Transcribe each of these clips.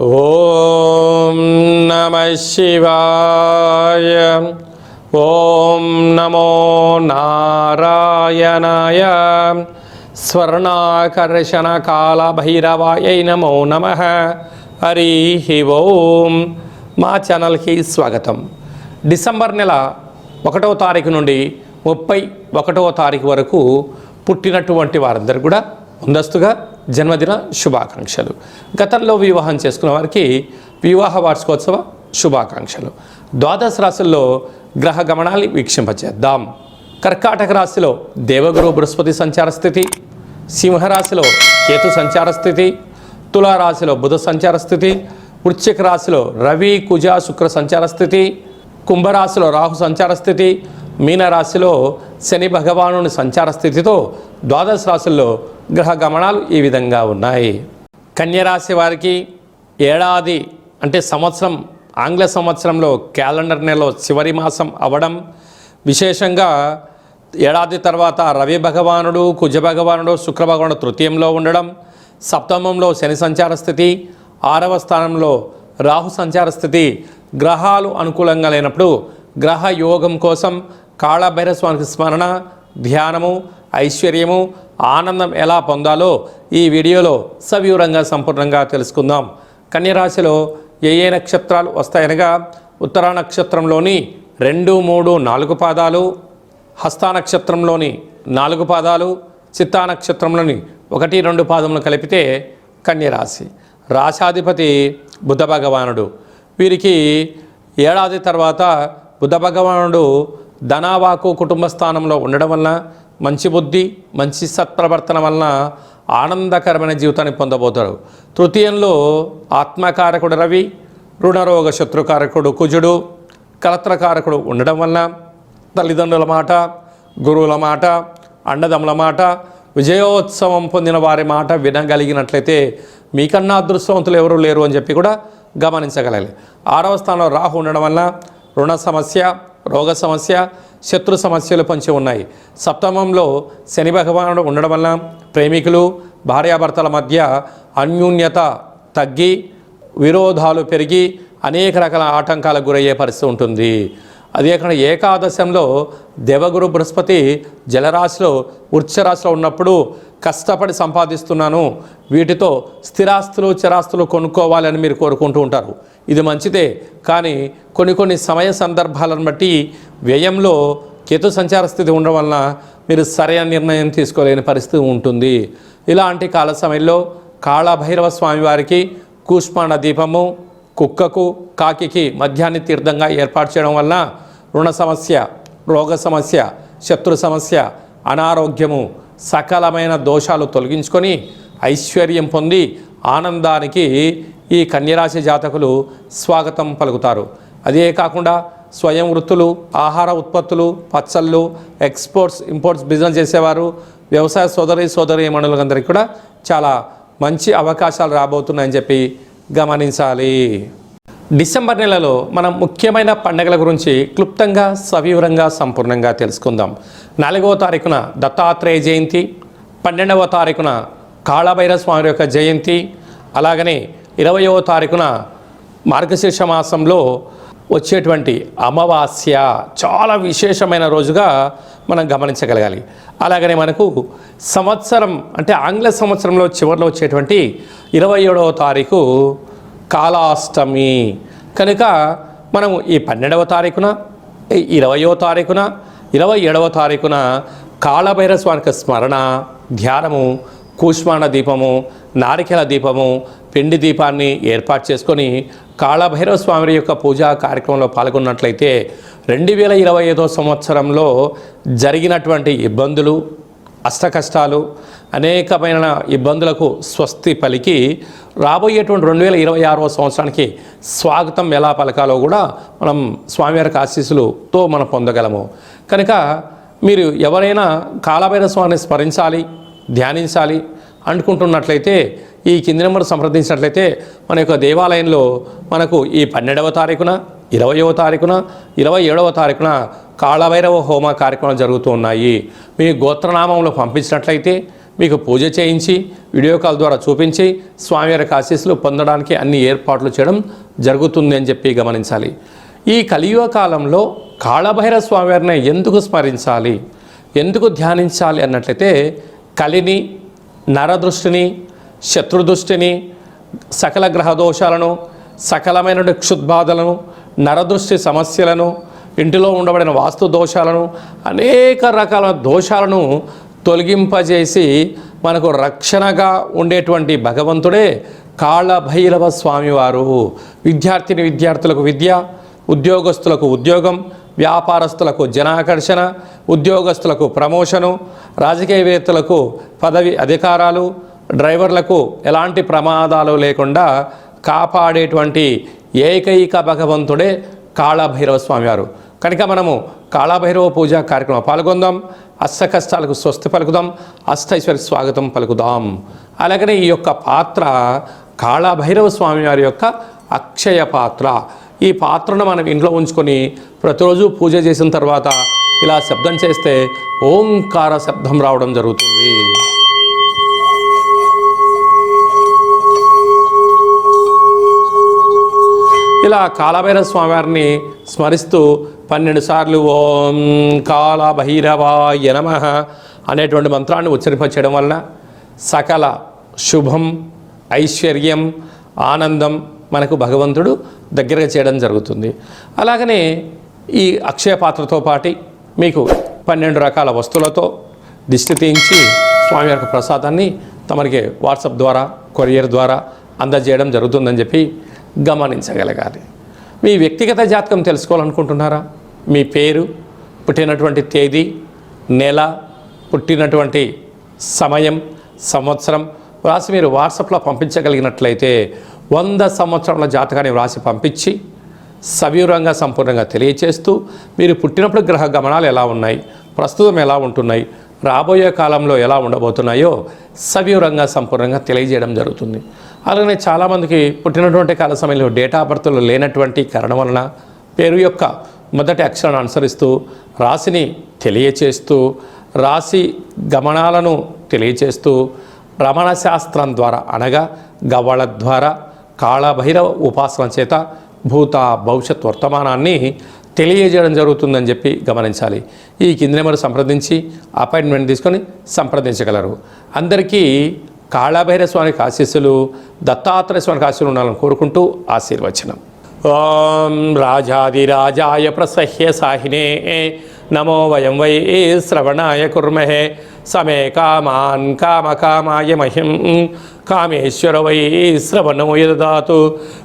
ఓం నమ శివాయ. ఓం నమో నారాయణాయ. స్వర్ణాకర్షణ కాల భైరవాయ నమో నమ. హరి ఓం. మా ఛానల్కి స్వాగతం. డిసెంబర్ నెల ఒకటవ తారీఖు నుండి ముప్పై ఒకటవ తారీఖు వరకు పుట్టినటువంటి వారందరూ కూడా ముందస్తుగా జన్మదిన శుభాకాంక్షలు. గతంలో వివాహం చేసుకున్న వారికి వివాహ వార్షికోత్సవ శుభాకాంక్షలు. ద్వాదశ రాశుల్లో గ్రహ గమనాన్ని వీక్షింపచేద్దాం. కర్కాటక రాశిలో దేవగురు బృహస్పతి సంచార స్థితి సింహరాశిలో కేతు సంచార స్థితి తులారాశిలో బుధ సంచార స్థితి వృశ్చిక రాశిలో రవి కుజ శుక్ర సంచార స్థితి కుంభరాశిలో రాహు సంచార స్థితి మీనరాశిలో శని భగవానుని సంచార స్థితితో ద్వాదశ రాశుల్లో గ్రహ గమనాలు ఈ విధంగా ఉన్నాయి. కన్యరాశి వారికి ఏడాది అంటే సంవత్సరం ఆంగ్ల సంవత్సరంలో క్యాలెండర్ నెలలో చివరి మాసం అవడం విశేషంగా ఏడాది తర్వాత రవి భగవానుడు కుజ భగవానుడు శుక్ర భగవానుడు తృతీయంలో ఉండడం సప్తమంలో శని సంచార స్థితి ఆరవ స్థానంలో రాహు సంచార స్థితి గ్రహాలు అనుకూలంగా లేనప్పుడు గ్రహ యోగం కోసం కాళభైరస్వామికి స్మరణ ధ్యానము ఐశ్వర్యము ఆనందం ఎలా పొందాలో ఈ వీడియోలో సవివరంగా సంపూర్ణంగా తెలుసుకుందాం. కన్యరాశిలో ఏ ఏ నక్షత్రాలు వస్తాయనగా ఉత్తరా నక్షత్రంలోని రెండు మూడు నాలుగు పాదాలు హస్తా నక్షత్రంలోని నాలుగు పాదాలు చిత్తా నక్షత్రంలోని ఒకటి రెండు పాదములు కలిపితే కన్యరాశి రాశాధిపతి బుధ భగవానుడు. వీరికి ఏడాది తర్వాత బుధ భగవానుడు ధనావాకు కుటుంబ స్థానంలో ఉండడం వలన మంచి బుద్ధి మంచి సత్ప్రవర్తన వలన ఆనందకరమైన జీవితాన్ని పొందబోతారు తృతీయంలో ఆత్మకారకుడు రవి రుణరోగ శత్రుకారకుడు కుజుడు కలత్రకారకుడు ఉండడం వలన తల్లిదండ్రుల మాట గురువుల మాట అండదముల మాట విజయోత్సవం పొందిన వారి మాట వినగలిగినట్లయితే మీకన్నా అదృష్టవంతులు ఎవరూ లేరు అని చెప్పి కూడా గమనించగలగాలి. ఆరవ స్థానంలో రాహు ఉండడం వల్ల రుణ సమస్య రోగ సమస్య శత్రు సమస్యలు పంచి ఉన్నాయి. సప్తమంలో శని భగవానుడు ఉండడం వల్ల ప్రేమికులు భార్యాభర్తల మధ్య అన్యూన్యత తగ్గి విరోధాలు పెరిగి అనేక రకాల ఆటంకాలకు గురయ్యే పరిస్థితి ఉంటుంది. అదే కాకుండా ఏకాదశంలో దేవగురు బృహస్పతి జలరాశిలో వృక్షరాశిలో ఉన్నప్పుడు కష్టపడి సంపాదిస్తున్నాను. వీటితో స్థిరాస్తులు చిరాస్తులు కొనుక్కోవాలని మీరు కోరుకుంటూ ఉంటారు. ఇది మంచిదే. కానీ కొన్ని కొన్ని సమయ సందర్భాలను బట్టి వ్యయంలో కేతు సంచార స్థితి ఉండడం వలన మీరు సరైన నిర్ణయం తీసుకోలేని పరిస్థితి ఉంటుంది. ఇలాంటి కాల సమయంలో కాళభైరవ స్వామి వారికి దీపము కుక్కకు కాకికి మధ్యాహ్న తీర్థంగా ఏర్పాటు చేయడం వలన రుణ సమస్య రోగ సమస్య శత్రు సమస్య అనారోగ్యము సకలమైన దోషాలు తొలగించుకొని ఐశ్వర్యం పొంది ఆనందానికి ఈ కన్యరాశి జాతకులు స్వాగతం పలుకుతారు. అదే కాకుండా స్వయం వృత్తులు ఆహార ఉత్పత్తులు పచ్చళ్ళు ఎక్స్పోర్ట్స్ ఇంపోర్ట్స్ బిజినెస్ చేసేవారు వ్యవసాయ సోదరి సోదరి మనులందరికీ కూడా చాలా మంచి అవకాశాలు రాబోతున్నాయని చెప్పి గమనించాలి. డిసెంబర్ నెలలో మనం ముఖ్యమైన పండుగల గురించి క్లుప్తంగా సవివరంగా సంపూర్ణంగా తెలుసుకుందాం. నాలుగవ తారీఖున దత్తాత్రేయ జయంతి పన్నెండవ తారీఖున కాళభైర స్వామి యొక్క జయంతి అలాగనే ఇరవయవ తారీఖున మార్గశీర్ష మాసంలో వచ్చేటువంటి అమావాస్య చాలా విశేషమైన రోజుగా మనం గమనించగలగాలి. అలాగనే మనకు సంవత్సరం అంటే ఆంగ్ల సంవత్సరంలో చివరిలో వచ్చేటువంటి ఇరవై ఏడవ తారీఖు కాలాష్టమి కనుక మనం ఈ పన్నెండవ తారీఖున ఈ ఇరవయో తారీఖున ఇరవై ఏడవ తారీఖున కాళభైర స్వామికి స్మరణ ధ్యానము కూష్మాణ దీపము నారికెల దీపము పిండి దీపాన్ని ఏర్పాటు చేసుకొని కాళభైరవ స్వామి యొక్క పూజా కార్యక్రమంలో పాల్గొన్నట్లయితే రెండు వేల ఇరవై ఐదో సంవత్సరంలో జరిగినటువంటి ఇబ్బందులు అష్టకష్టాలు అనేకమైన ఇబ్బందులకు స్వస్తి పలికి రాబోయేటువంటి రెండు వేల ఇరవై ఆరో సంవత్సరానికి స్వాగతం ఎలా పలకాలో కూడా మనం స్వామివారికి ఆశీస్సులతో మనం పొందగలము. కనుక మీరు ఎవరైనా కాలభైర స్వామిని స్మరించాలి ధ్యానించాలి అనుకుంటున్నట్లయితే ఈ కింది నెంబర్ సంప్రదించినట్లయితే మన యొక్క దేవాలయంలో మనకు ఈ పన్నెండవ తారీఖున ఇరవయవ తారీఖున ఇరవై ఏడవ తారీఖున కాళభైరవ హోమ కార్యక్రమాలు జరుగుతూ ఉన్నాయి. మీ గోత్రనామంలో పంపించినట్లయితే మీకు పూజ చేయించి వీడియో కాల్ ద్వారా చూపించి స్వామివారి ఆశీస్సులు పొందడానికి అన్ని ఏర్పాట్లు చేయడం జరుగుతుంది అని చెప్పి గమనించాలి. ఈ కలియుగ కాలంలో కాళభైరవ స్వామివారిని ఎందుకు స్మరించాలి? ఎందుకు ధ్యానించాలి అన్నట్లయితే కలిని నరదృష్టిని శత్రుదృష్టిని సకల గ్రహ దోషాలను సకలమైన క్షుద్బాధలను నరదృష్టి సమస్యలను ఇంటిలో ఉండబడిన వాస్తు దోషాలను అనేక రకాల దోషాలను తొలగింపజేసి మనకు రక్షణగా ఉండేటువంటి భగవంతుడే కాళభైరవ స్వామివారు. విద్యార్థిని విద్యార్థులకు విద్య ఉద్యోగస్తులకు ఉద్యోగం వ్యాపారస్తులకు జనాకర్షణ ఉద్యోగస్తులకు ప్రమోషను రాజకీయవేత్తలకు పదవి అధికారాలు డ్రైవర్లకు ఎలాంటి ప్రమాదాలు లేకుండా కాపాడేటువంటి ఏకైక భగవంతుడే కాళభైరవ స్వామివారు కనుక మనము కాళభైరవ పూజ కార్యక్రమం పాల్గొందాం. అష్ట కష్టాలకు స్వస్తి పలుకుదాం. అష్టైశ్వర్య స్వాగతం పలుకుదాం. అలాగనే ఈ యొక్క పాత్ర కాళభైరవ స్వామివారి యొక్క అక్షయ పాత్ర. ఈ పాత్రను మనం ఇంట్లో ఉంచుకొని ప్రతిరోజు పూజ చేసిన తర్వాత ఇలా శబ్దం చేస్తే ఓంకార శబ్దం రావడం జరుగుతుంది. ఇలా కాలభైరవ స్వామివారిని స్మరిస్తూ పన్నెండు సార్లు ఓం కాల భైరవాయ నమ అనేటువంటి మంత్రాన్ని ఉచ్చరింపచేయడం వలన సకల శుభం ఐశ్వర్యం ఆనందం మనకు భగవంతుడు దగ్గరగా చేయడం జరుగుతుంది. అలాగనే ఈ అక్షయ పాత్రతో పాటి మీకు పన్నెండు రకాల వస్తువులతో దిష్టి తీయించి స్వామి యొక్క ప్రసాదాన్ని తమరికి వాట్సాప్ ద్వారా కొరియర్ ద్వారా అందజేయడం జరుగుతుందని చెప్పి గమనించగలగాలి. మీ వ్యక్తిగత జాతకం తెలుసుకోవాలనుకుంటున్నారా? మీ పేరు పుట్టినటువంటి తేదీ నెల పుట్టినటువంటి సమయం సంవత్సరం వ్రాసి మీరు వాట్సాప్లో పంపించగలిగినట్లయితే వంద సంవత్సరాల జాతకాన్ని వ్రాసి పంపించి సవివరంగా సంపూర్ణంగా తెలియచేస్తూ మీరు పుట్టినప్పుడు గ్రహ గమనాలు ఎలా ఉన్నాయి ప్రస్తుతం ఎలా ఉంటున్నాయి రాబోయే కాలంలో ఎలా ఉండబోతున్నాయో సవివరంగా సంపూర్ణంగా తెలియజేయడం జరుగుతుంది. అలాగే చాలామందికి పుట్టినటువంటి కాల సమయంలో డేటా బర్త్లో లేనటువంటి కారణం వలన పేరు యొక్క మొదటి అక్షరాన్ని అనుసరిస్తూ రాశిని తెలియచేస్తూ రాశి గమనాలను తెలియచేస్తూ రమణ శాస్త్రం ద్వారా అనగా గవళ ద్వారా కాళభైరవ ఉపాసన చేత భూత భవిష్యత్ వర్తమానాన్ని తెలియజేయడం జరుగుతుందని చెప్పి గమనించాలి. ఈ కింది నెంబర్ సంప్రదించి అపాయింట్మెంట్ తీసుకొని సంప్రదించగలరు. అందరికీ కాళభైర స్వామికి ఆశీస్సులు దత్తాత్రేయ స్వామికి ఆశీస్సులు ఉండాలని కోరుకుంటూ ఆశీర్వచనం. ఓం రాజాదిరాజాయ ప్రసహ్య సాహినే నమో వయం వై శ్రవణాయ కుర్మహే సమే కామాన్ కామకామాయ మహిం. కామేశ్వర వై శ్రవణో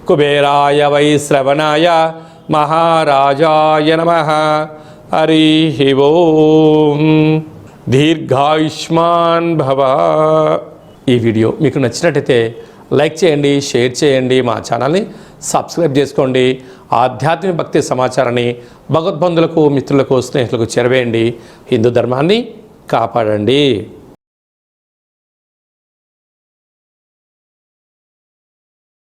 కుబేరాయ వై శ్రవణాయ మహారాజాయ నమ. హరి ఓం. దీర్ఘాయుష్మాన్ భవ. ఈ వీడియో మీకు నచ్చినట్టయితే లైక్ చేయండి షేర్ చేయండి మా ఛానల్ని సబ్స్క్రైబ్ చేసుకోండి. ఆధ్యాత్మిక భక్తి సమాచారాన్ని భగవద్బంధులకు మిత్రులకు స్నేహితులకు చేరవేయండి. హిందూ ధర్మాన్ని కాపాడండి.